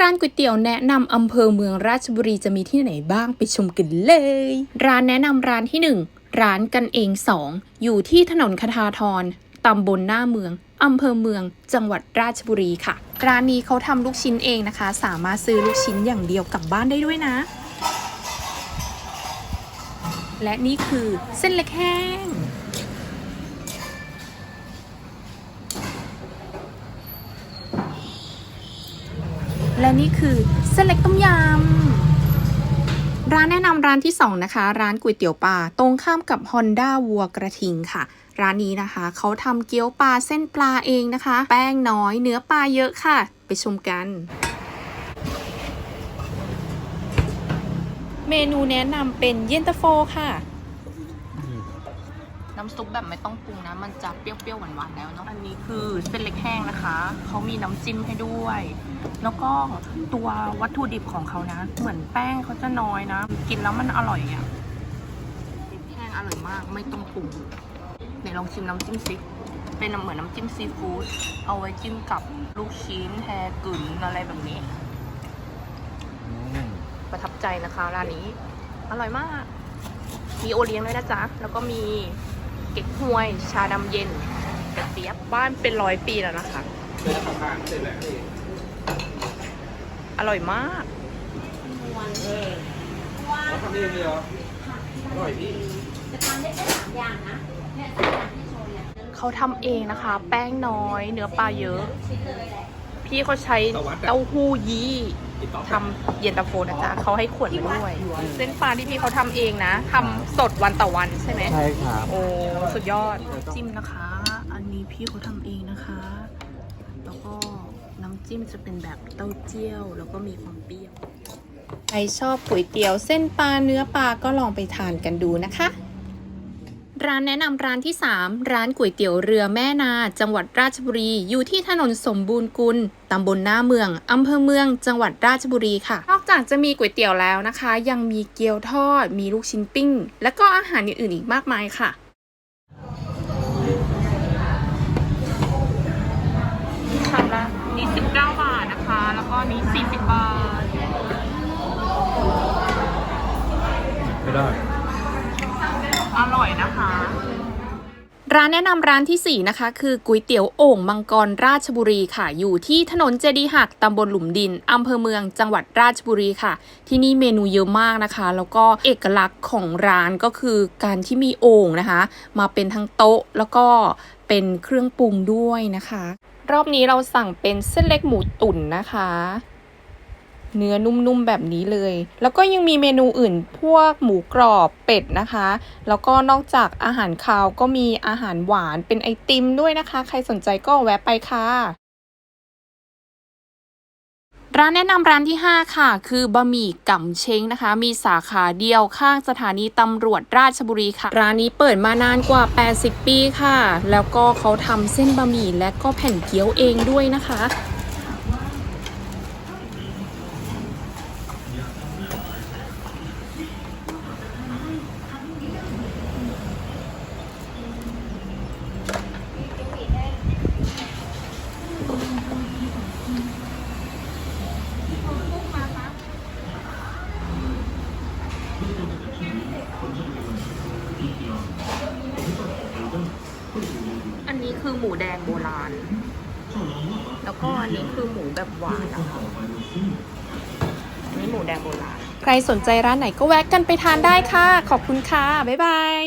ร้านก๋วยเตี๋ยวแนะนำอำเภอเมืองราชบุรีจะมีที่ไหนบ้างไปชมกันเลย ร้านแนะนำร้านที่ 1 ร้านกันเอง 2 อยู่ที่ถนนคทาธรตำบลหน้าเมืองอำเภอเมือง จังหวัดราชบุรีค่ะ ร้านนี้เขาทำลูกชิ้นเองนะคะ สามารถซื้อลูกชิ้นอย่างเดียวกลับบ้านได้ด้วยนะ และนี่คือเส้นเล็กแห้ง และนี่คือเส้นเล็กต้มยำ ร้านแนะนำร้านที่ 2 นะคะ ร้านก๋วยเตี๋ยวปลาตรงข้ามกับ Honda วัวกระทิงค่ะร้านนี้นะคะ เขาทำเกี๊ยวปลาเส้นปลาเองนะคะ แป้งน้อยเนื้อปลาเยอะค่ะ ไปชมกัน เมนูแนะนำเป็นเย็นตาโฟค่ะ น้ำซุปแบบไม่ต้องปรุงนะ มันจะเปรี้ยวๆหวานๆแล้วเนาะ อันนี้คือเส้นเล็กแห้งนะคะ เขามีน้ำจิ้มให้ด้วย แล้วก็ตัววัตถุดิบของเขานะ เหมือนแป้งเขาจะน้อยนะ กินแล้วมันอร่อยอะเล็กแห้งอร่อยมาก ไม่ต้องปรุงไหนลองชิมน้ำจิ้มซิเป็นเหมือนน้ำจิ้มซีฟู้ด เอาไว้จิ้มกับลูกชิ้นแฮกึ่นอะไรแบบนี้ ประทับใจนะคะร้านนี้ อร่อยมาก มีโอเลี้ยงด้วยนะจ๊ะ แล้วก็มี เก๊กฮวย ชาดำเย็นกระเจี๊ยบบ้านเป็นร้อยปีแล้วนะคะ อร่อยมากทำเองเลยเหรออร่อยพี่จะทำได้แค่สามอย่างนะเนี่ยสามอย่างที่โชว์เนี่ยเขาทำเองนะคะ แป้งน้อย เนื้อปลาเยอะ ชิ้นเลยแหละพี่เขาใช้เต้าหู้ยี้ทำเย็นตาโฟนะจ๊ะเขาให้ขวดมาด้วย เส้นปลาที่พี่เขาทำเองนะทำสดวันต่อวันใช่ไหมใช่ครับโอ้สุดยอดจิ้มนะคะ อันนี้พี่เขาทำเองนะคะ แล้วก็น้ำจิ้มจะเป็นแบบเต้าเจี้ยว แล้วก็มีความเปรี้ยวใครชอบก๋วยเตี๋ยวเส้นปลาเนื้อปลาก็ลองไปทานกันดูนะคะ ร้านแนะนำร้านที่ 3 ร้านก๋วยเตี๋ยวเรือแม่นา จังหวัดราชบุรี อยู่ที่ถนนสมบูรณ์กุลตำบลหน้าเมืองอำเภอเมือง จังหวัดราชบุรีค่ะ นอกจากจะมีก๋วยเตี๋ยวแล้วนะคะ ยังมีเกี๊ยวทอด มีลูกชิ้นปิ้ง และก็อาหารอื่นๆอีกมากมายค่ะชามละนี้ 19 บาทนะคะ แล้วก็นี้ 40 บาท ไม่ได้ อร่อยนะคะ ร้านแนะนำร้านทีสี่ 4 นะคะ คือก๋วยเตี๋ยวโอ่งมังกรราชบุรีค่ะ อยู่ที่ถนนเจดีหักตำบลหลุมดินอำเภอเมืองจังหวัดราชบุรีค่ะ ที่นี่เมนูเยอะมากนะคะ แล้วก็เอกลักษณ์ของร้านก็คือการที่มีโอ่งนะคะ มาเป็นทั้งโต๊ะแล้วก็เป็นเครื่องปรุงด้วยนะคะ รอบนี้เราสั่งเป็นเส้นเล็กหมูตุ๋นนะคะ เนื้อนุ่มๆแบบนี้เลย แล้วก็ยังมีเมนูอื่นพวกหมูกรอบเป็ดนะคะ แล้วก็นอกจากอาหารคาวก็มีอาหารหวานเป็นไอติมด้วยนะคะ ใครสนใจก็แวะไปค่ะร้านแนะนำร้านที่ 5 ค่ะ คือบะหมี่ก่ำเช้งนะคะ มีสาขาเดียวข้างสถานีตำรวจราชบุรีค่ะ ร้านนี้เปิดมานานกว่า 80 ปีค่ะ แล้วก็เขาทำเส้นบะหมี่และก็แผ่นเกี๊ยวเองด้วยนะคะ อันนี้ คือหมูแดงโบราณ แล้วก็อันนี้คือหมูแบบหวานนะคะอันนี้หมูแดงโบราณ ใครสนใจร้านไหนก็แวะกันไปทานได้ค่ะ ขอบคุณค่ะ บ๊ายบาย